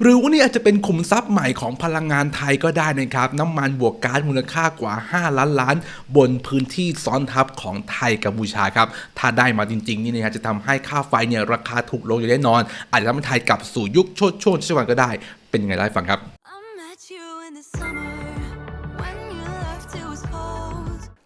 หรือว่านี่อาจจะเป็นขุมทรัพย์ใหม่ของพลังงานไทยก็ได้นะครับ น้ำมันบวกก๊าซมูลค่ากว่า 5 ล้านล้าน บนพื้นที่ซ้อนทับของไทยกัมพูชาครับ ถ้าได้มาจริง ๆ นี่นะครับจะทำให้ค่าไฟเนี่ยราคาถูกลงอย่างแน่นอน อาจจะทำให้ไทยกลับสู่ยุคโชดช่วงชัชวาลก็ได้ เป็นยังไงได้ฟังครับ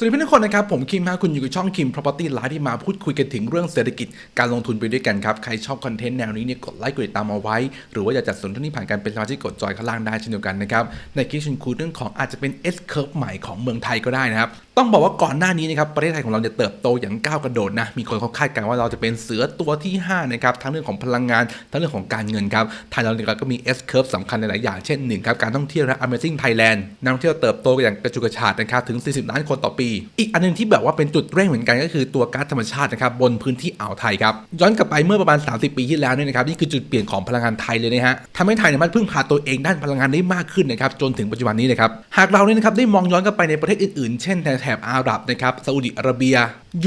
สวัสดีเพื่อนทุกคนนะครับ ผมคิมฮะคุณอยู่กับช่องคิม Property Live ที่มาพูดคุยกันถึงเรื่องเศรษฐกิจการลงทุนไปด้วยกันครับ ใครชอบคอนเทนต์แนวนี้เนี่ยกดไลค์กดติดตามเอาไว้ หรือว่าอยากจัดสนทนาผ่านการเป็นสมาชิกกดจอยข้างล่างได้เช่นเดียวกันนะครับ ในคลิปชวนคุยเรื่องของอาจจะเป็น S curve ใหม่ของเมืองไทยก็ได้นะครับต้องบอกว่าก่อนหน้านี้นะครับประเทศไทยของเราจะเติบโตอย่างก้าวกระโดดนะมีคนเขาคาดการณ์ว่าเราจะเป็นเสือตัวที่5นะครับทั้งเรื่องของพลังงานทั้งเรื่องของการเงินครับไทยเราเนี่ยก็มี S curve สำคัญในหลายอย่างเช่นหนึ่งครับการท่องเที่ยวและ Amazing Thailand นักท่องเที่ยวเติบโตอย่างกระจุกกระฉาดนะครับถึง 40 ล้านคนต่อปีอีกอันหนึงที่แบบว่าเป็นจุดเร่งเหมือนกันก็คือตัวก๊าซธรรมชาตินะครับบนพื้นที่อ่าวไทยครับย้อนกลับไปเมื่อประมาณ 30 ปีที่แล้วเนี่ยนะครับนี่คือจุดเปลี่ยนของพลังงานไทยเลยนะฮะทำให้ไทยเนี่ยมันพึ่งพาตัวเองด้านพลังงานได้มากขึ้นนะครับจนถึงปัจจุบันนี้นะครับหากเราเนี่ยนะครับได้มองย้อนกลับไปในประเทศอื่นๆ เช่นแถบอาหรับนะครับซาอุดิอาระเบีย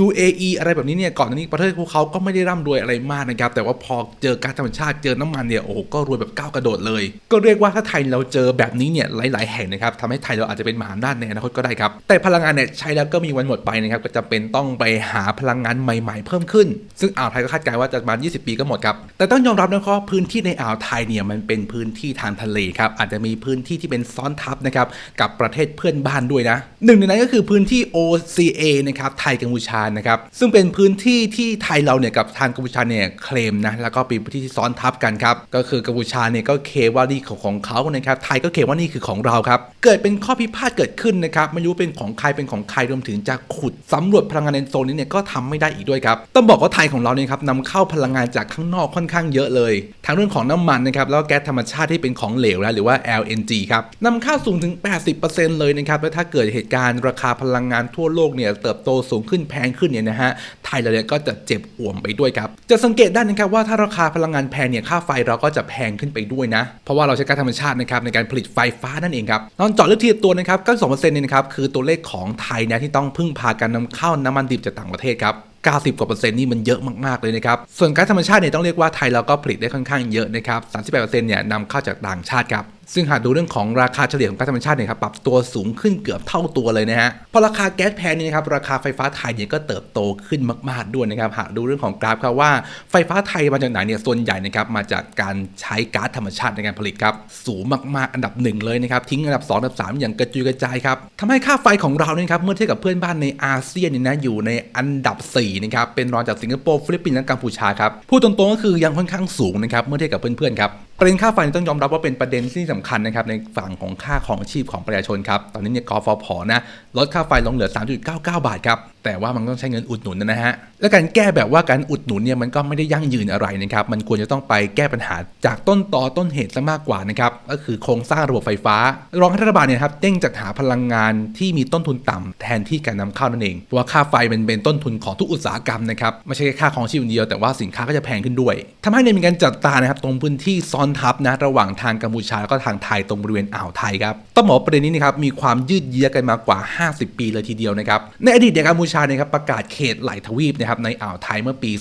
UAE อะไรแบบนี้เนี่ยก่อนหน้านี้ประเทศพวกเขาก็ไม่ได้ร่ำรวยอะไรมากนะครับแต่ว่าพอเจอก๊าซธรรมชาติเจอน้ำมันเนี่ยโอ้โหก็รวยแบบก้าวกระโดดเลย ก็เรียกว่าถ้าไทยเราเจอแบบนี้เนี่ยหลาย ๆ แห่งนะครับทำให้ไทยเราอาจจะเป็นมหาอำนาจในอนาคตก็ได้ครับแต่พลังงานเนี่ยใช้แล้วก็มีวันหมดไปนะครับก็จะเป็นต้องไปหาพลังงานใหม่ๆ เพิ่มขึ้น ซึ่งอ่าวไทยก็คาดการณ์ว่าจะประมาณ 20 ปีก็หมดครับ แต่ต้องยอมรับนะครับพื้นที่ในอ่าวไทยเนี่ยมันเป็นพื้นที่ทางทะเลครับอาจจะมีพื้นที่ที่เป็นซ้อนทับนะครับกับประเทศเพื่อนบ้านด้วยนะหนึ่งในนั้นก็คือพื้นที่ OCA นะครับไทยกัมพูชานะครับซึ่งเป็นพื้นที่ที่ไทยเราเนี่ยกับทางกัมพูชาเนี่ยเคลมนะแล้วก็เป็นพื้นที่ที่ซ้อนทับกันครับก็คือกัมพูชาเนี่ยก็เคว่านี่ของของเขานะครับไทยก็เคว่านี่คือของเราครับเกิดเป็นข้อพิพาทเกิดขึ้นนะครับไม่รู้เป็นของใครเป็นของใครรวมถึงจะขุดสำรวจพลังงานในโซนนี้เนี่ยก็ทำไม่ได้อีกด้วยครับต้องบอกว่าไทยของเราเนี่ยครับนำเข้าพลังงานจากข้างนอกค่อนข้างเยอะเลยทั้งเรื่องของน้ำมันนะครับแล้วก็แก๊สธรรมชาติที่เป็นของเหลวนะหรือว่า LNG ครับนำเข้าสูงถึง 80%เลยนะครับแล้วถ้าเกิดเหตุการณ์ราคาพลังงานทั่วโลกเนี่ยเติบโตสูงขึ้นแพงขึ้นเนี่ยนะฮะไทยเราเนี่ยก็จะเจ็บอ่วมไปด้วยครับจะสังเกตได้นะครับว่าถ้าราคาพลังงานแพงเนี่ยค่าไฟเราก็จะแพงขึ้นไปด้วยนะ เพราะว่าเราใช้ก๊าซธรรมชาตินะครับในการผลิตไฟฟ้านั่นเองครับนอนเจาะลึกทีละตัวนะครับ92%เนี่ยนะครับคือตัวเลขของไทยนะที่ต้องพึ่งพาการนำเข้าน้ำมันดิบจากต่างประเทศครับ90กว่าเปอร์เซ็นต์นี่มันเยอะมาก ๆ เลยนะครับ ส่วนก๊าซธรรมชาติเนี่ยต้องเรียกว่าไทยเราก็ผลิตได้ค่อนข้างเยอะนะครับ 38เปอร์เซ็นต์เนี่ยนำเข้าจากต่างชาติครับ ซึ่งหากดูเรื่องของราคาเฉลี่ยของก๊าซธรรมชาติเนี่ยครับปรับตัวสูงขึ้นเกือบเท่าตัวเลยนะฮะพอราคาแก๊สแพงนี่นะครับราคาไฟฟ้าไทยเนี่ยก็เติบโตขึ้นมาก ๆด้วยนะครับหากดูเรื่องของกราฟครับว่าไฟฟ้าไทยมาจากไหนเนี่ยส่วนใหญ่นะครับมาจากการใช้ก๊าซธรรมชาติในการผลิตครับสูงมากๆอันดับหนึ่งเลยนะครับทิ้งอันดับ 2 อันดับ 3 อย่างกระจุยกระจายครับทำให้ค่าไฟของเราเนี่ยครับเมื่อเทียบกับเพื่อนบ้านในอาเซียนเนี่ยนะอยู่ในอันดับ4นะครับเป็นรองจากสิงคโปร์ฟิลิปปินส์และกัมพูชาครับพูดตรงๆก็คือยังค่อนข้างสูงนะครับเมื่อเทียบกับเพื่อนๆครับประเด็นค่าไฟต้องยอมรับว่าเป็นประเด็นที่สำคัญนะครับในฝั่งของค่าของชีพของประชาชนครับ ตอนนี้เนี่ยกฟผนะลดค่าไฟลงเหลือ 3.99 บาทครับ แต่ว่ามันต้องใช้เงินอุดหนุนนะฮะ และการแก้แบบว่าการอุดหนุนเนี่ยมันก็ไม่ได้ยั่งยืนอะไรนะครับ มันควรจะต้องไปแก้ปัญหาจากต้นตอต้นเหตุซะมากกว่านะครับ ก็คือโครงสร้างระบบไฟฟ้า รองรัฐบาลเนี่ยครับเร่งจัดหาพลังงานที่มีต้นทุนต่ำแทนที่การนำเข้านั่นเองเพราะว่าค่าไฟมันเป็นต้นทุนของทุกอุตสาหกรรมนะครับไม่ใช่แค่ค่าของชีพเดียวแต่ว่าสินค้าก็จะแพงขึ้นด้วยทำให้เนี่ยมีการจัดตานะครับตรงพื้นที่ซ้อนทับนะระหว่างทางกัมพูชาแล้วก็ทางไทยตรงบริเวณอ่าวไทยครับต้องบอกประเด็นนี้นะครับมีความยืดเยื้อกันมากว่า 50 ปีเลยทีเดียวนะครับในอดีตเนี่ยกัมพูชานะครับประกาศเขตหลายทวีปนะครับในอ่าวไทยเมื่อปี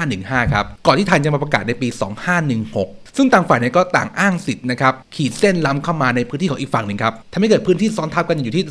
2515 ครับ ก่อนที่ไทยจะมาประกาศในปี 2516 ซึ่งต่างฝ่ายเนี่ยก็ต่างอ้างสิทธิ์นะครับขีดเส้นล้ำเข้ามาในพื้นที่ของอีกฝั่งหนึ่งครับทำให้เกิดพื้นที่ซ้อนทับกันอยู่ที่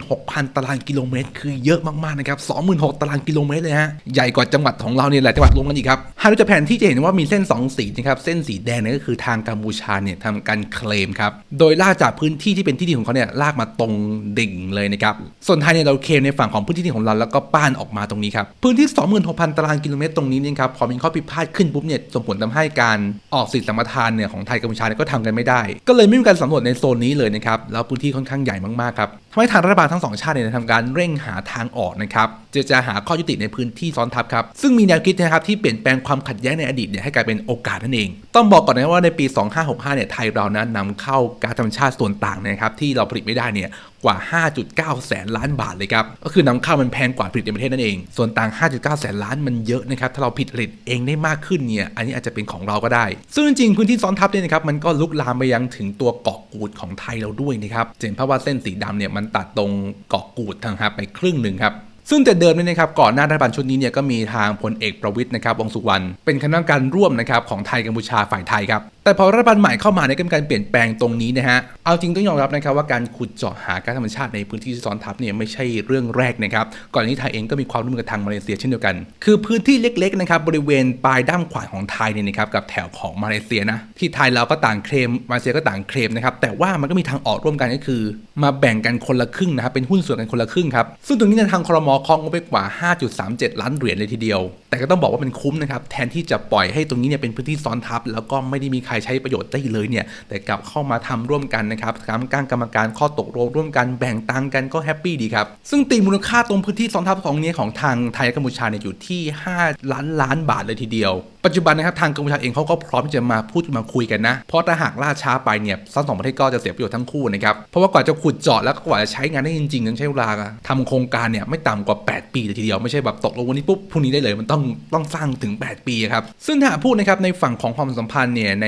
26,000 ตารางกิโลเมตร คือเยอะมากๆนะครับ26,000ตารางกิโลเมตรเลยฮะใหญ่กว่าจังหวัดของเราเนี่ยหลายจังหวัดรวมกันอีกครับหากดูจากแผนที่จะเห็นว่ามีเส้น 2 สีนะครับเส้นสีแดงเนี่ยก็คือทางกัมพูชาเนี่ยทำการเคลมครับโดยลากจากพื้นที่ที่เป็นที่ดินของเขาเนี่ยลากมาตรงดิ่งเลยนะครับส่วนไทยเนี่ยเราเคลมในฝั่งของพื้นที่ของเราแล้วก็ป้านออกมาตรงนี้ครับพื้นที่ 26,000 ตารางกิโลเมตรตรงนี้เนี่ยครับพอมีข้อพิพาทขึ้นปุ๊บเนี่ยส่งผลทำให้การออกสิทธิสัมปทานเนี่ยของไทยกัมพูชาเนี่ยก็ทำกันไม่ได้ ก็เลยไม่มีการสำรวจในโซนนี้เลยนะครับแล้วพื้นที่ค่อนข้างใหญ่มากๆครับทำให้ทางรัฐบาลทั้งสองชาติเนี่ยทำการเร่งหาทางออกนะครับเจรจาหาข้อยุติในพื้นที่ซ้อนทับครับ ซึ่งมีแนวคิดนะครับที่เปลี่ยนแปลงความขัดแย้งในอดีตเนี่ยให้กลายเป็นโอกาสนั่นเอง ต้องบอกก่อนนะว่าในปี 2565 เนี่ยไทยเรานั้นนำเข้ากาซธรรมชาติส่วนต่างนะครับที่เราผลิตไม่ได้เนี่ยกว่า 5.9 แสนล้านบาทเลยครับ ก็คือนำเข้ามันแพงกว่าผลิตในประเทศนั่นเอง ส่วนต่าง 5.9 แสนล้านมันเยอะนะครับ ถ้าเราผลิตเองได้มากขึ้นเนี่ย อันนี้อาจจะเป็นของเราก็ได้ ซึ่งจริงๆพื้นที่ซ้อนทับเนี่ยนะครับ มันก็ลุกลามไปยังถึงตัวเกาะกูดของไทยเราด้วยนะครับ เห็นภาพว่าเส้นสีดำเนี่ยมันตัดตรงเกาะกูดทางครับไปครึ่งหนึ่งครับซึ่งแต่เดิมนี่นะครับก่อนหน้ารัฐบาลชุดนี้เนี่ยก็มีทางพลเอกประวิทย์นะครับวงสุวรรณเป็นคณะกรรมการร่วมนะครับของไทยกัมพูชาฝ่ายไทยครับแต่พอรัฐบาลใหม่เข้ามาในยก็มีการเปลี่ยนแปลงตรงนี้นะฮะ เอาจริงต้องยอมรับนะครับว่าการขุดเจาะหาก๊าซธรรมชาติในพื้นที่ที่ซ้อนทับเนี่ยไม่ใช่เรื่องแรกนะครับ ก่อนหนี้ไทยเองก็มีความร่วมมือกับทางมาเลเซียเช่นเดียวกัน คือพื้นที่เล็กๆนะครับบริเวณปลายด้ามขวานของไทยเนี่ยนะครับกับแถวของมาเลเซียนะที่ไทยเราก็ต่างเคลมมาเลเซียก็ต่างเคลมนะครับแต่ว่ามันก็มีทางออกร่วมกันก็คือ มาแบ่งกันคนละครึ่งนะครับเป็นหุ้นส่วนกันคนละครึ่งครับซึ่งตรงนี้ในทางครมคองงบไปกว่า 5.37 ล้านเหรียญเลยทีเดียว แต่ก็ต้องบอกว่ามันคุ้มนะครับแทนที่จะปล่อยให้ตรงนี้เนี่ยเป็นพื้นที่ซ้อนทับแล้วก็ไม่ได้มีครใช้ประโยชน์ได้เลยเนี่ยแต่กลับเข้ามาทำร่วมกันนะครับการก้างกรรมการข้อตกลงร่วมกันแบ่งตังกันก็แฮปปี้ดีครับ ซึ่งตีมูลค่าตรงพื้นที่สองทับสองนี้ของทางไทยกัมพูชาเนี่ยอยู่ที่ 5 ล้านล้านบาทเลยทีเดียวปัจจุบันนะครับทางกัมพูชาเองเขาก็พร้อมที่จะมาพูดมาคุยกันนะ เพราะถ้าหากล่าช้าไปเนี่ยทั้งสองประเทศก็จะเสียประโยชน์ทั้งคู่นะครับ เพราะว่ากว่าจะขุดเจาะแล้วก็กว่าจะใช้งานได้จริงๆต้องใช้เวลาทำโครงการเนี่ยไม่ต่ำกว่า 8 ปีเลยทีเดียวไม่ใช่แบบตกลงวันนี้ปุ๊บพรุ่งนี้ได้เลยมันต้องต้องสร้างถึง 8 ปีครับซึ่งถ้าพูดนะครับในฝั่งของความสัมพันธ์เนี่ยใน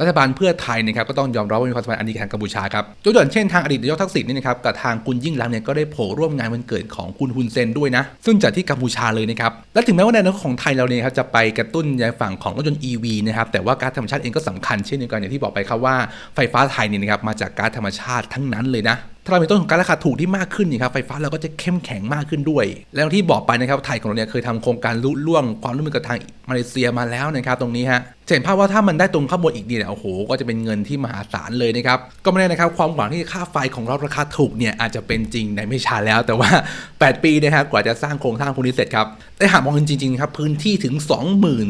รัฐบาลเพื่อไทยนะครับก็ต้องยอมรับว่ามีความสัมพันธ์อันดีกับทางกัมพูชาครับยกตัวอย่างเช่นทางอดีตนายกทักษิณนี่นะครับกับทางคุณยิ่งรักเนี่ยก็ได้โผล่ร่วมงานวันเกิดของคุณฮุนเซนด้วยนะซึ่งจัดที่กัมพูชาเลยนะครับและถึงแม้ว่าในนของไทยเราเนี่ยครับจะไปกระตุ้นในฝั่งของรถยนต์ EV นะครับแต่ว่าก๊าซธรรมชาติเองก็สำคัญเช่นเดียวกันอย่างที่บอกไปครับว่าไฟฟ้าไทยเนี่ยนะครับมาจากก๊าซธรรมชาติทั้งนั้นเลยนะ ถ้าเรามีต้นของการราคาถูกที่มากขึ้นนี่ครับไฟฟ้าเราก็จะเข้มแข็งมากขึ้นด้วย แล้วที่บอกไปนะครับไทยของเราเนี่ยเคยทำโครงการลุล่วงความร่วมมือกับทางมาเลเซียมาแล้วนะครับตรงนี้ฮะเห็นภาพว่าถ้ามันได้ตรงข้างบนอีกเนี่ยโอ้โห ก็จะเป็นเงินที่มหาศาลเลยนะครับก็ไม่แน่นะครับความหวังที่ค่าไฟของเราราคาถูกเนี่ยอาจจะเป็นจริงในไม่ช้าแล้ว แต่ว่า 8 ปีนะครับกว่าจะสร้างโครงสร้างพวกนี้เสร็จครับแต่หากมองจริงๆครับพื้นที่ถึง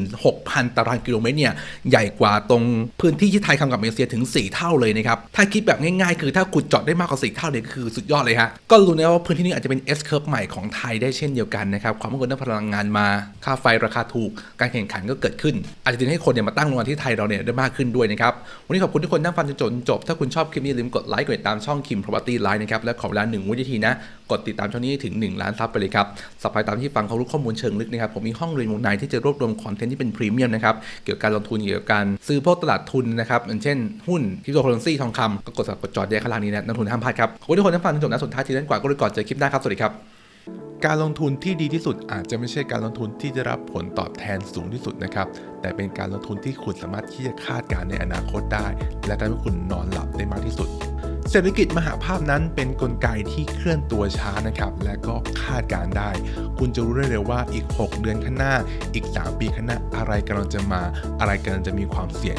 26,000 ตารางกิโลเมตรเนี่ยใหญ่กว่าตรงพื้นที่ที่ไทยทำกับมาเลเซียถึง 4 เท่าเลยนะครับถ้าคิดแบบง่ายๆ คือถ้าขุดเจาะได้มากกว่า4เท่าเนี่ยคือสุดยอดเลยฮะ ก็รู้นะว่าพื้นที่นี้อาจจะเป็น S curve ใหม่ของไทยได้เช่นเดียวกันนะครับ ความมั่นคงด้านพลังงานมา ค่าไฟราคาถูก การแข่งขันก็เกิดขึ้น อาจจะทำให้คนเนี่ยมาตั้งโรงงานที่ไทยเราเนี่ยได้มากขึ้นด้วยนะครับ วันนี้ขอบคุณทุกคนนั่งฟังจนจนจบ ถ้าคุณชอบคลิปนี้อย่าลืมกดไลค์กดติดตามช่องคิม property line นะครับ และขอเวลาหนึ่งวินาทีนะ กดติดตามช่องนี้ให้ถึง 1 ล้านซับไปเลยครับสับไปตามที่ฟังเขารู้ข้อมูลเชิงลึกนะครับ ผมมีห้องเรียนวงในที่จะรวบรวมคอนเทนต์ที่เป็นพรีเมียมนะครับ เกี่ยวกับการลงทุนเกี่ยวกับการซื้อพวกตลาดทุนนะครับอย่างเช่น หุ้นคริปโตเคอเรนซีทองคำก็กดสับกดจอดแยกข้างล่างนี้นะนักลงทุนห้ามพลาดครับขอบคุณทุกคนที่ฟังจนจบนะสุดท้ายทีนั้นกว่าก็เลยก่อนเจอคลิปหน้าครับสวัสดีครับการลงทุนที่ดีที่สุดอาจจะไม่ใช่การลงทุนที่จะรับผลตอบแทนสูงที่สุดนะครับ แต่เป็นการลงทุนที่คุณสามารถที่จะคาดการณ์ในอนาคตได้ และทำให้คุณนอนหลับได้มากที่สุด เศรษฐกิจมหาภาพนั้นเป็นนกลไกที่เคลื่อนตัวช้านะครับ และก็คาดการณ์ได้ คุณจะรู้ได้เลยว่าอีก 6 เดือนข้างหน้า อีก 3 ปีข้างหน้าอะไรกำลังจะมา อะไรกำลังจะมีความเสี่ยง